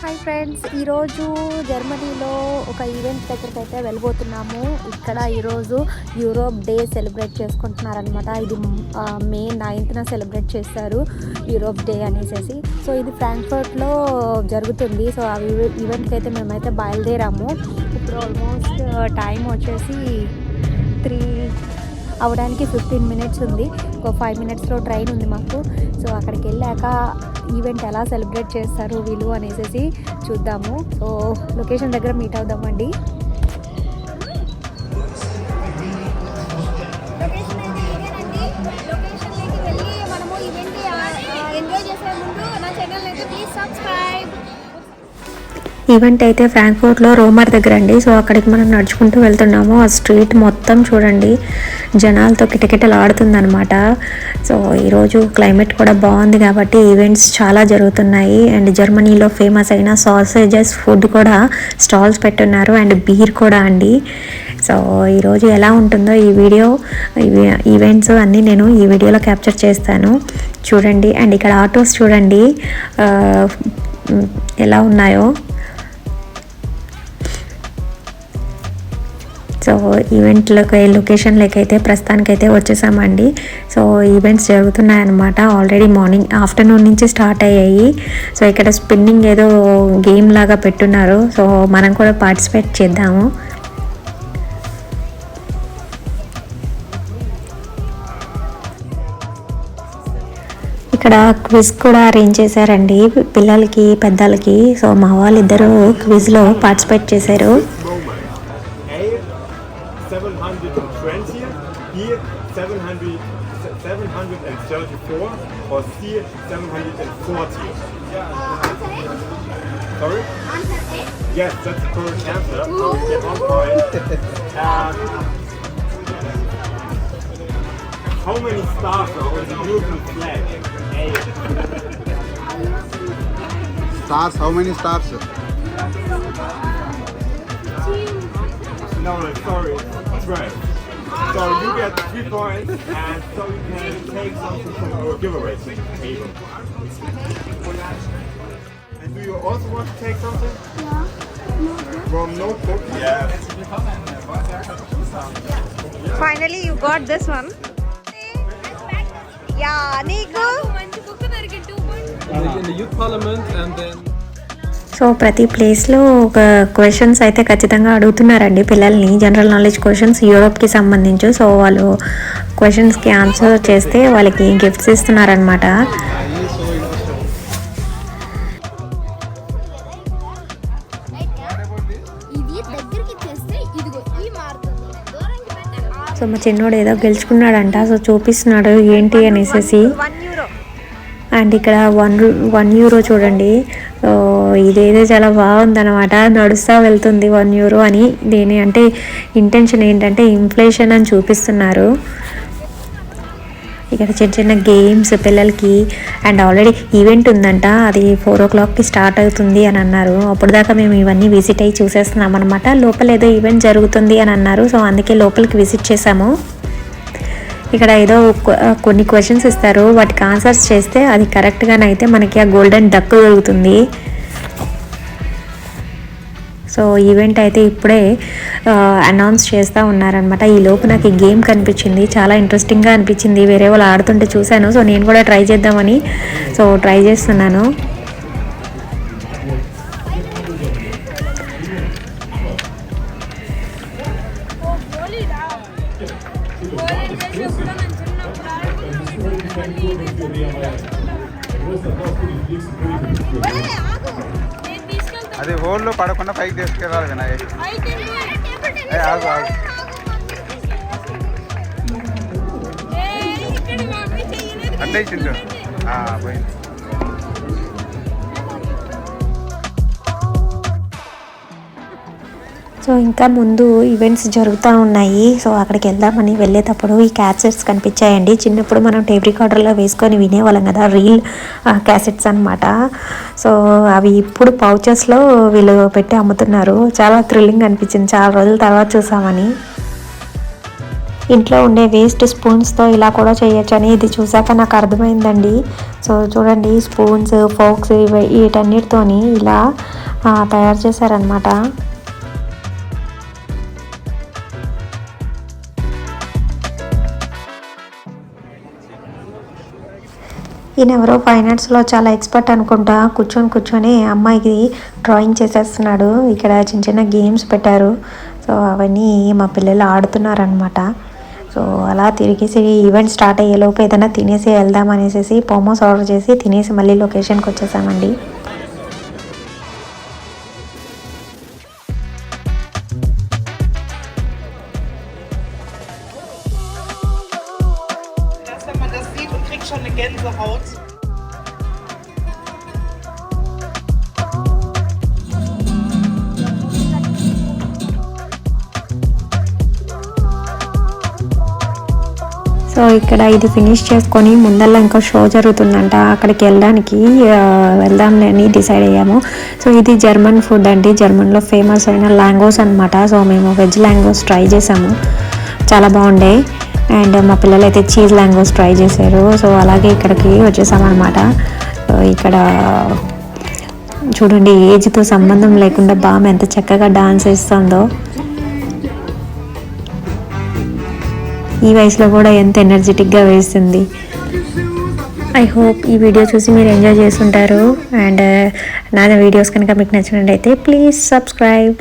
Hi friends ఈరోజు జర్మనీలో ఒక ఈవెంట్ దగ్గరికి అయితే వెళ్ళిపోతున్నాము ఇక్కడ ఈరోజు యూరోప్ డే సెలబ్రేట్ చేసుకుంటున్నారనమాట ఇది మే నైన్త్న సెలబ్రేట్ చేస్తారు యూరోప్ డే అనేసి సో ఇది ఫ్రాంక్ఫర్ట్లో జరుగుతుంది. సో ఆ ఈవెంట్కి అయితే మేమైతే బయలుదేరాము. ఇప్పుడు ఆల్మోస్ట్ టైం వచ్చేసి త్రీ అవడానికి ఫిఫ్టీన్ మినిట్స్ ఉంది. ఒక ఫైవ్ మినిట్స్లో ట్రైన్ ఉంది మాకు. సో అక్కడికి వెళ్ళాక ఈవెంట్ ఎలా సెలబ్రేట్ చేస్తారు వీళ్ళు అనేసి చూద్దాము. సో లొకేషన్ దగ్గర మీట్ అవుదామండి. ఈవెంట్ అయితే ఫ్రాంక్ఫర్ట్లో రోమర్ దగ్గర అండి సో అక్కడికి మనం నడుచుకుంటూ వెళ్తున్నాము. ఆ స్ట్రీట్ మొత్తం చూడండి. జనాలతో కిటకిటలు ఆడుతుందన్నమాట సో ఈరోజు క్లైమేట్ కూడా బాగుంది కాబట్టి ఈవెంట్స్ చాలా జరుగుతున్నాయి. అండ్ జర్మనీలో ఫేమస్ అయిన సాసేజెస్ ఫుడ్ కూడా స్టాల్స్ పెట్టున్నారు. అండ్ బీర్ కూడా అండి. సో ఈరోజు ఎలా ఉంటుందో ఈ వీడియో ఈవెంట్స్ అన్నీ నేను ఈ వీడియోలో క్యాప్చర్ చేస్తాను. చూడండి. అండ్ ఇక్కడ ఆటోస్ చూడండి. ఎలా ఉన్నాయో. సో ఈవెంట్లకు లొకేషన్లోకి అయితే ప్రస్తుతానికైతే వచ్చేసామండి. సో ఈవెంట్స్ జరుగుతున్నాయన్నమాట. ఆల్రెడీ మార్నింగ్ ఆఫ్టర్నూన్ నుంచి స్టార్ట్ అయ్యాయి. సో ఇక్కడ స్పిన్నింగ్ ఏదో గేమ్ లాగా పెట్టున్నారు. సో మనం కూడా పార్టిసిపేట్ చేద్దాము. ఇక్కడ క్విజ్ కూడా అరేంజ్ చేశారండి. పిల్లలకి పెద్దలకి. సో మా వాళ్ళిద్దరూ క్విజ్లో పార్టిసిపేట్ చేశారు. 720, here, 700, 734, or C, 740. Sorry? Yes, that's the correct answer. You get one point. Um, how many stars are on the European flag? A. Stars, how many stars? No, no, sorry. Right. So you get three points, and so you can take something from our giveaway table. And do you also want to take something? Yeah. From notebook? Yeah. Finally, you got this one. Yeah, Nico. In the youth parliament and then. So ప్రతి ప్లేస్లో ఒక questions అయితే ఖచ్చితంగా అడుగుతున్నారండి పిల్లల్ని. General knowledge questions యూరోప్కి సంబంధించి. So వాళ్ళు క్వశ్చన్స్కి ఆన్సర్ చేస్తే వాళ్ళకి గిఫ్ట్స్ ఇస్తున్నారనమాట సో మా చిన్నోడు ఏదో గెలుచుకున్నాడంట. సో చూపిస్తున్నాడు ఏంటి అనేసి. అండ్ ఇక్కడ వన్ వన్ యూరో చూడండి. ఇదేదో చాలా బాగుందన్నమాట. నడుస్తూ వెళ్తుంది వన్ యూరో అని. దీని అంటే ఇంటెన్షన్ ఏంటంటే ఇన్ఫ్లేషన్ అని చూపిస్తున్నారు. ఇక్కడ చిన్న చిన్న గేమ్స్ పిల్లలకి అండ్ ఆల్రెడీ ఈవెంట్ ఉందంట. అది ఫోర్ ఓ క్లాక్కి స్టార్ట్ అవుతుంది అని అన్నారు. అప్పుడు దాకా మేము ఇవన్నీ విజిట్ అయ్యి చూసేస్తున్నాం అనమాట లోపల ఏదో ఈవెంట్ జరుగుతుంది అని అన్నారు. సో అందుకే లోపలికి విజిట్ చేసాము ఇక్కడ ఏదో కొన్ని క్వశ్చన్స్ ఇస్తారు. వాటికి ఆన్సర్స్ చేస్తే అది కరెక్ట్గానైతే మనకి ఆ గోల్డెన్ డక్ దొరుకుతుంది. సో ఈవెంట్ అయితే ఇప్పుడే అనౌన్స్ చేస్తూ ఉన్నారనమాట ఈ లోపు నాకు ఈ గేమ్ కనిపించింది. చాలా ఇంట్రెస్టింగ్గా అనిపించింది. వేరే వాళ్ళు ఆడుతుంటే చూశాను. సో నేను కూడా ట్రై చేద్దామని సో ట్రై చేస్తున్నాను. అది హోల్లో పడకుండా పైకి తీసుకెళ్ళాలి వినాయ్ ఏ, ఆగు, ఆగు. అంటే ఇచ్చిండు పోయింది. సో ఇంకా ముందు ఈవెంట్స్ జరుగుతూ ఉన్నాయి. సో అక్కడికి వెళ్దామని వెళ్ళేటప్పుడు ఈ క్యాసెట్స్ కనిపించాయండి. చిన్నప్పుడు మనం టేప్ రికార్డర్లో వేసుకొని వినేవాళ్ళం కదా రీల్ క్యాసెట్స్ అనమాట సో అవి ఇప్పుడు పౌచెస్లో వీళ్ళు పెట్టి అమ్ముతున్నారు. చాలా థ్రిల్లింగ్ అనిపించింది. చాలా రోజుల తర్వాత చూసామని. ఇంట్లో ఉండే వేస్ట్ స్పూన్స్తో ఇలా కూడా చేయొచ్చు అని ఇది చూసాక నాకు అర్థమైందండి. సో చూడండి స్పూన్స్ ఫోక్స్ ఇవి వీటన్నిటితోని ఇలా తయారు చేశారనమాట ఈయన ఎవరో ఫైనాన్స్లో చాలా ఎక్స్పర్ట్ అనుకుంటా. కూర్చొని కూర్చొని అమ్మాయికి డ్రాయింగ్ చేసేస్తున్నాడు. ఇక్కడ చిన్న చిన్న గేమ్స్ పెట్టారు. సో అవన్నీ మా పిల్లలు ఆడుతున్నారనమాట సో అలా తిరిగేసి ఈవెంట్ స్టార్ట్ అయ్యేలోపు ఏదైనా తినేసి వెళ్దాం అనేసి పోమోస్ ఆర్డర్ చేసి తినేసి మళ్ళీ లొకేషన్కి వచ్చేసామండి. Gänsehaut. సో ఇక్కడ ఇది ఫినిష్ చేసుకొని ముందల్ల ఇంకా షో జరుగుతుందంట. అక్కడికి వెళ్ళడానికి వెళ్దాంలే అని డిసైడ్ అయ్యాము. సో ఇది జర్మన్ ఫుడ్ అండి. జర్మన్లో ఫేమస్ అయిన లాంగోస్ అనమాట సో మేము వెజ్ లాంగోస్ ట్రై చేసాము. చాలా బాగుండే. అండ్ మా పిల్లలు అయితే చీజ్ లాంగ్వేజ్ ట్రై చేశారు. సో అలాగే ఇక్కడికి వచ్చేసామన్నమాట. ఇక్కడ చూడండి ఏజ్తో సంబంధం లేకుండా బాగా ఎంత చక్కగా డాన్స్ వేస్తుందో ఈ వయసులో కూడా ఎంత ఎనర్జెటిక్గా వేస్తుంది ఐ హోప్ ఈ వీడియో చూసి మీరు ఎంజాయ్ చేస్తుంటారు. అండ్ నా వీడియోస్ కనుక మీకు నచ్చినట్టయితే ప్లీజ్ సబ్స్క్రైబ్.